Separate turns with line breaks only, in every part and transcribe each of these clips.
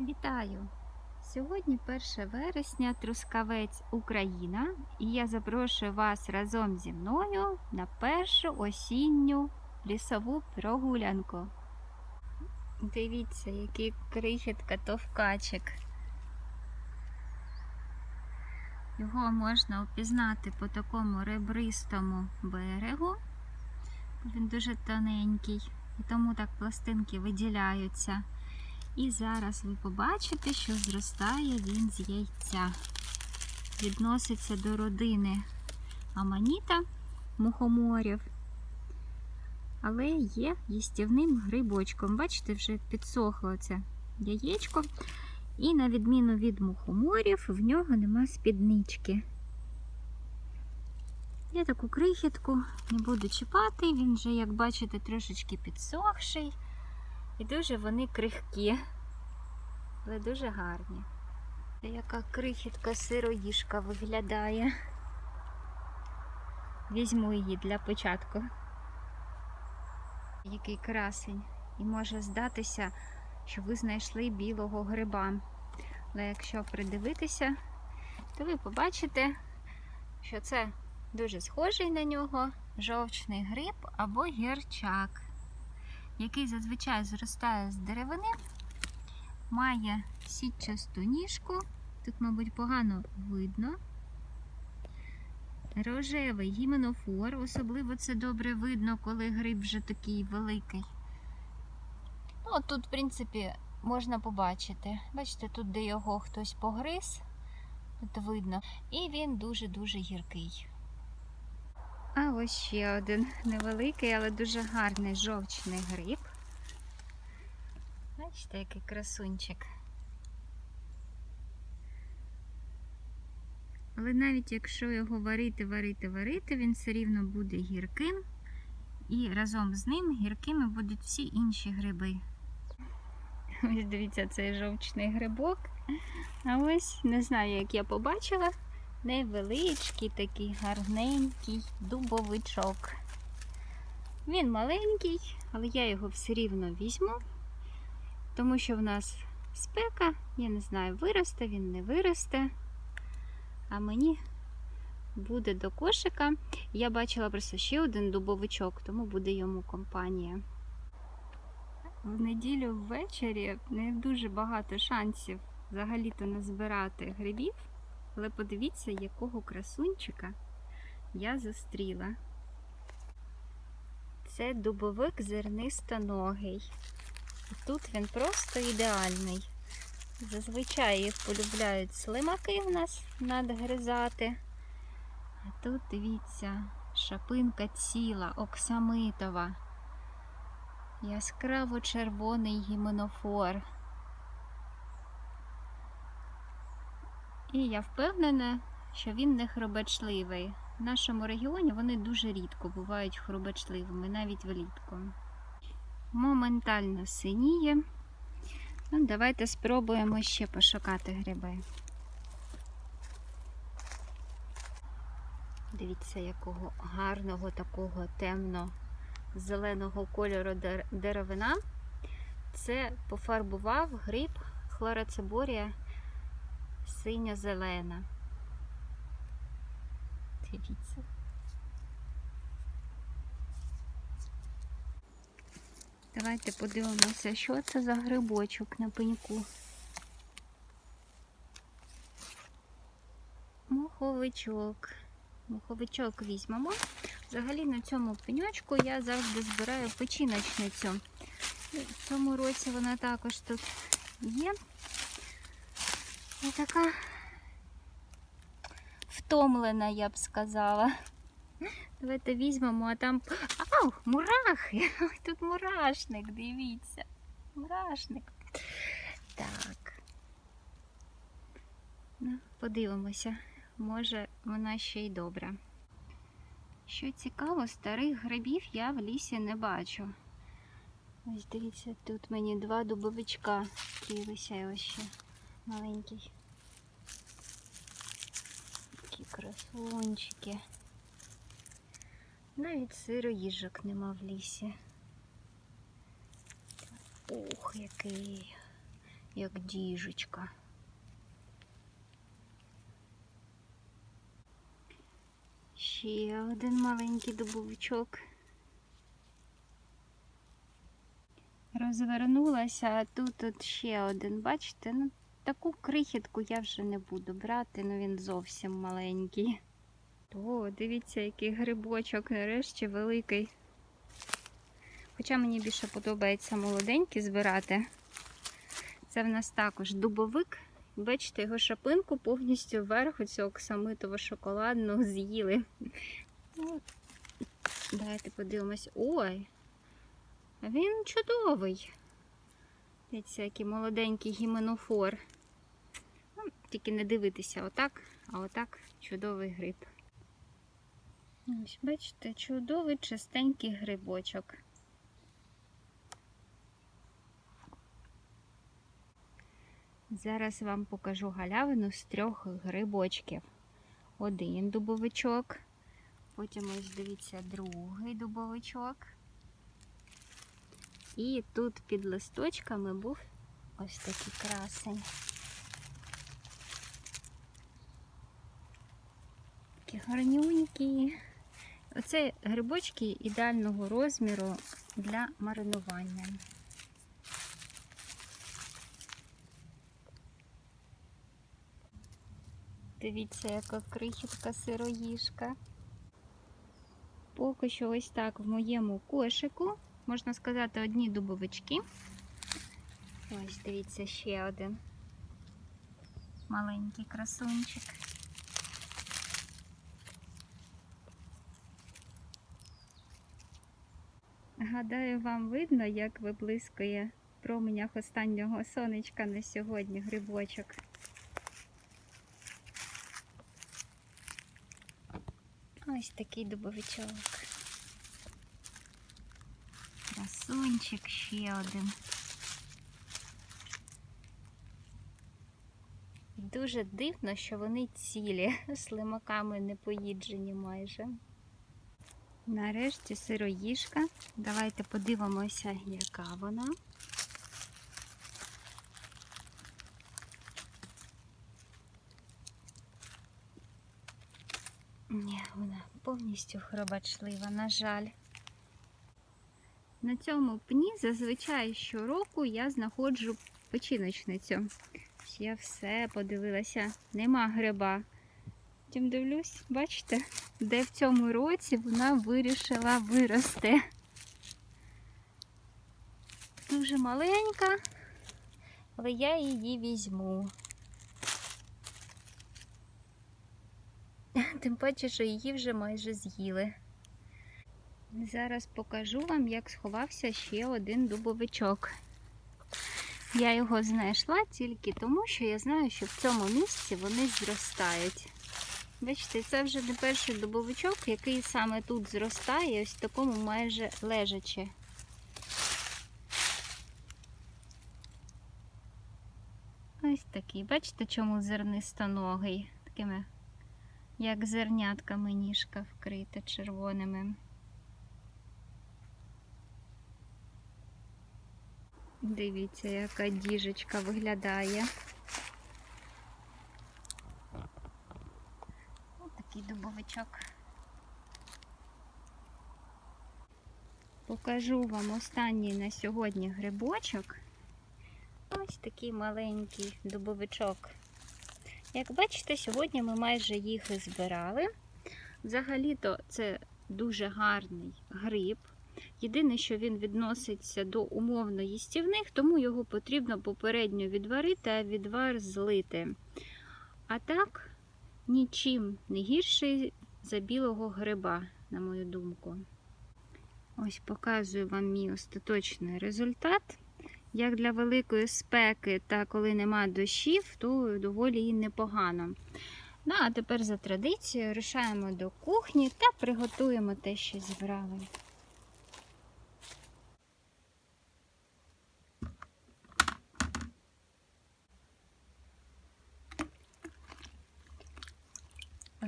Вітаю! Сьогодні 1 вересня, Трускавець, Україна, і я запрошую вас разом зі мною на першу осінню лісову прогулянку. Дивіться, який крихітка товкачик. Його можна впізнати по такому ребристому берегу. Він дуже тоненький, і тому так пластинки виділяються. І зараз ви побачите, що зростає він з яйця. Відноситься до родини аманіта мухоморів, але є їстівним грибочком. Бачите, вже підсохло це яєчко. І на відміну від мухоморів, в нього нема спіднички. Я таку крихітку не буду чіпати, він вже, як бачите, трошечки підсохший. І дуже вони крихкі, але дуже гарні. Яка крихітка сироїжка виглядає. Візьму її для початку. Який красень. І може здатися, що ви знайшли білого гриба. Але якщо придивитися, то ви побачите, що це дуже схожий на нього жовчний гриб або гірчак який зазвичай зростає з деревини, має сітчасту ніжку. Тут, мабуть, погано видно. Рожевий гіменофор, особливо це добре видно, коли гриб вже такий великий. Ну, тут, в принципі, можна побачити. Бачите, тут, де його хтось погриз, тут видно. І він дуже-дуже гіркий. А ось ще один невеликий, але дуже гарний жовчний гриб. Бачите, який красунчик. Але навіть якщо його варити, варити, варити, він все рівно буде гірким. І разом з ним гіркими будуть всі інші гриби. Ось дивіться, цей жовчний грибок. А ось не знаю, як я побачила невеличкий такий гарненький дубовичок. Він маленький, але я його все рівно візьму, тому що в нас спека, я не знаю, виросте він, не виросте. А мені буде до кошика. Я бачила просто ще один дубовичок, тому буде йому компанія. В неділю ввечері не дуже багато шансів взагалі-то назбирати грибів. Але подивіться, якого красунчика я зустріла. Це дубовик зернистоногий. Тут він просто ідеальний. Зазвичай їх полюбляють слимаки в нас надгризати. А тут, дивіться, шапинка ціла, оксамитова, яскраво червоний гіменофор. І я впевнена, що він не хробачливий. В нашому регіоні вони дуже рідко бувають хробачливими, навіть влітку. Моментально синіє. Ну, Давайте спробуємо ще пошукати гриби. Дивіться, якого гарного такого темно-зеленого кольору деревина. Це пофарбував гриб хлороцеборія синьо-зелена. Дивіться. Давайте подивимося, що це за грибочок на пеньку. Муховичок. Муховичок візьмемо. Взагалі на цьому пеньочку я завжди збираю печіночницю. В цьому році вона також тут є. І така втомлена, я б сказала. Давайте візьмемо, а там. Ау, мурахи! Ой, тут мурашник, дивіться. Мурашник. Так. Ну, подивимося, може вона ще й добра. Що цікаво, старих грибів я в лісі не бачу. Ось дивіться, тут мені два дубовичка вкрилися ось ще маленький. Такі красунчики. Навіть сироїжок нема в лісі. Ух, який як діжечка. Ще один маленький дубовичок. Розвернулася, а тут от ще один. Бачите, ну таку крихітку я вже не буду брати, ну він зовсім маленький. О, дивіться, який грибочок, нарешті великий. Хоча мені більше подобається молоденькі збирати. Це в нас також дубовик. Бачите, його шапинку повністю вверх цього оксамитово шоколадного з'їли. Давайте подивимось. Ой! Він чудовий. Дивіться, який молоденький гіменофор. Тільки не дивитися отак, а отак чудовий гриб. Ось, бачите, чудовий чистенький грибочок. Зараз вам покажу галявину з трьох грибочків. Один дубовичок, потім ось дивіться другий дубовичок. І тут під листочками був ось такий красень. Такі гарнюнькі. Оце грибочки ідеального розміру для маринування. Дивіться, яка крихітка сироїжка. Поки що ось так в моєму кошику, можна сказати, одні дубовички. Ось, дивіться, ще один маленький красунчик. Гадаю, вам видно, як виблискує в променях останнього сонечка на сьогодні грибочок. Ось такий дубовичок. Красунчик ще один. Дуже дивно, що вони цілі, слимаками не поїджені майже. Нарешті сироїжка. Давайте подивимося, яка вона. Ні, вона повністю хробачлива, на жаль. На цьому пні зазвичай щороку я знаходжу печіночницю. Я все подивилася, нема гриба. Потім дивлюсь, бачите, де в цьому році вона вирішила вирости. Дуже маленька, але я її візьму. Тим паче, що її вже майже з'їли. Зараз покажу вам, як сховався ще один дубовичок. Я його знайшла тільки тому, що я знаю, що в цьому місці вони зростають. Бачите, це вже не перший дубовичок, який саме тут зростає, ось в такому майже лежачи. Ось такий. Бачите, чому зернистоногий? Такими, як зернятками ніжка вкрита червоними. Дивіться, яка діжечка виглядає. Ось такий. Покажу вам останній на сьогодні грибочок. Ось такий маленький дубовичок. Як бачите, сьогодні ми майже їх збирали. Взагалі-то це дуже гарний гриб. Єдине, що він відноситься до умовно їстівних, тому його потрібно попередньо відварити, а відвар злити. А так, нічим не гірший за білого гриба, на мою думку. Ось показую вам мій остаточний результат. Як для великої спеки, та коли нема дощів, то доволі і непогано. Ну, а тепер за традицією рушаємо до кухні та приготуємо те, що зібрали.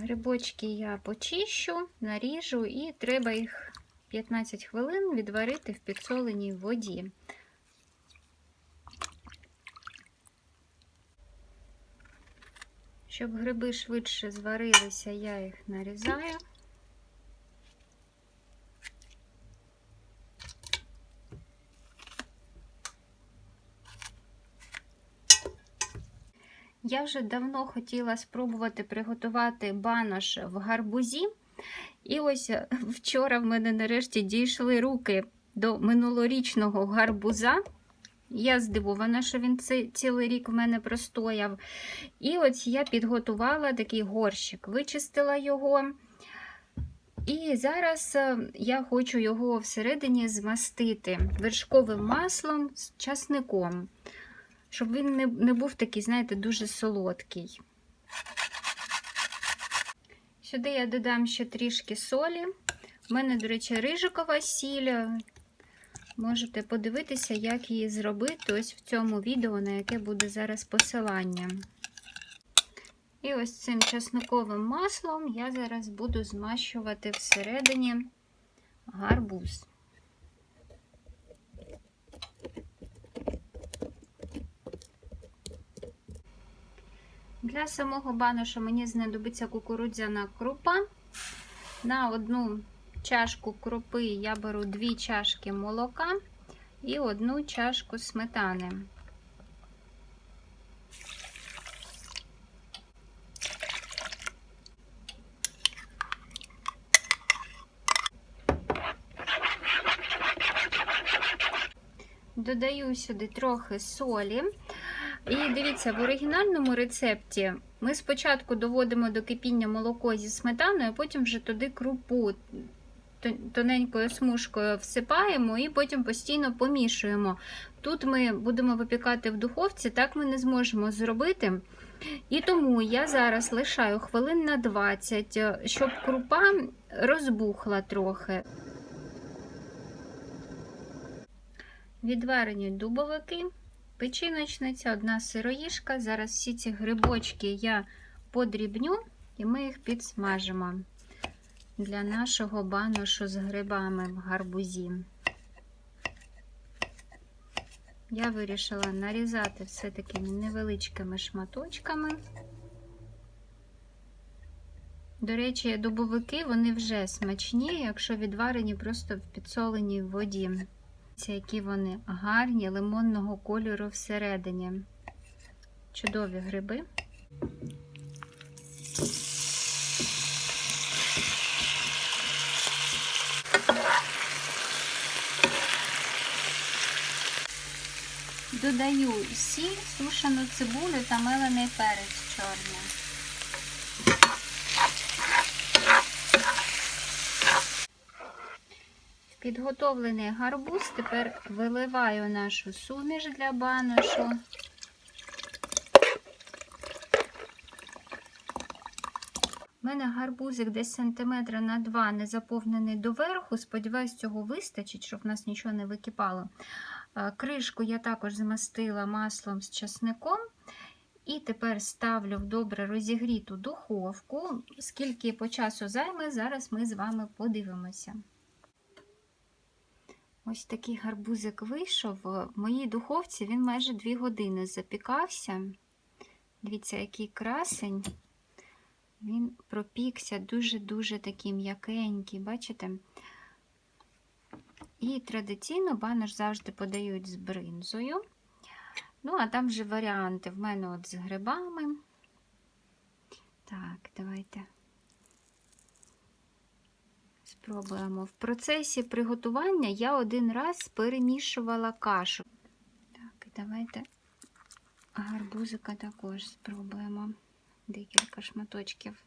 Грибочки я почищу, наріжу, і треба їх 15 хвилин відварити в підсоленій воді. Щоб гриби швидше зварилися, я їх нарізаю. Я вже давно хотіла спробувати приготувати банош в гарбузі. І ось е, вчора в мене нарешті дійшли руки до минулорічного гарбуза. Я здивована, що він ці- цілий рік в мене простояв. І ось я підготувала такий горщик, вичистила його. І зараз е, я хочу його всередині змастити вершковим маслом з часником, щоб він не, не був такий, знаєте, дуже солодкий. Сюди я додам ще трішки солі. У мене, до речі, рижикова сіль. Можете подивитися, як її зробити ось в цьому відео, на яке буде зараз посилання. І ось цим чесноковим маслом я зараз буду змащувати всередині гарбуз. Для самого баноша мені знадобиться кукурудзяна крупа. На одну чашку крупи я беру 2 чашки молока і одну чашку сметани. Додаю сюди трохи солі. І дивіться, в оригінальному рецепті ми спочатку доводимо до кипіння молоко зі сметаною, а потім вже туди крупу тоненькою смужкою всипаємо і потім постійно помішуємо. Тут ми будемо випікати в духовці, так ми не зможемо зробити. І тому я зараз лишаю хвилин на 20, щоб крупа розбухла трохи. Відварені дубовики, печіночниця, одна сироїшка. Зараз всі ці грибочки я подрібню і ми їх підсмажимо для нашого баношу з грибами в гарбузі. Я вирішила нарізати все такими невеличкими шматочками. До речі, дубовики вони вже смачні, якщо відварені просто в підсоленій воді. Ці які вони гарні, лимонного кольору всередині. Чудові гриби. Додаю сіль, сушену цибулю та мелений перець чорний. Підготовлений гарбуз, тепер виливаю нашу суміш для баношу. У мене гарбузик десь сантиметра на два не заповнений доверху. Сподіваюсь, цього вистачить, щоб в нас нічого не википало. Кришку я також змастила маслом з часником. І тепер ставлю в добре розігріту духовку. Скільки по часу займе, зараз ми з вами подивимося. Ось такий гарбузик вийшов. В моїй духовці він майже 2 години запікався. Дивіться, який красень. Він пропікся дуже-дуже такий м'якенький, бачите? І традиційно банош завжди подають з бринзою. Ну, а там вже варіанти в мене от з грибами. Так, давайте спробуємо. В процесі приготування я один раз перемішувала кашу. Так, і давайте гарбузика також спробуємо декілька шматочків.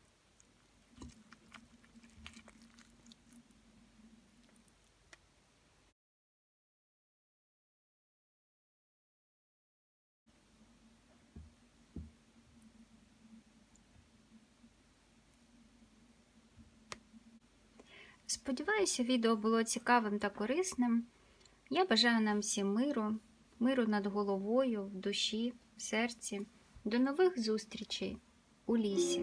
Сподіваюся, відео було цікавим та корисним. Я бажаю нам всім миру, миру над головою, в душі, в серці. До нових зустрічей у лісі.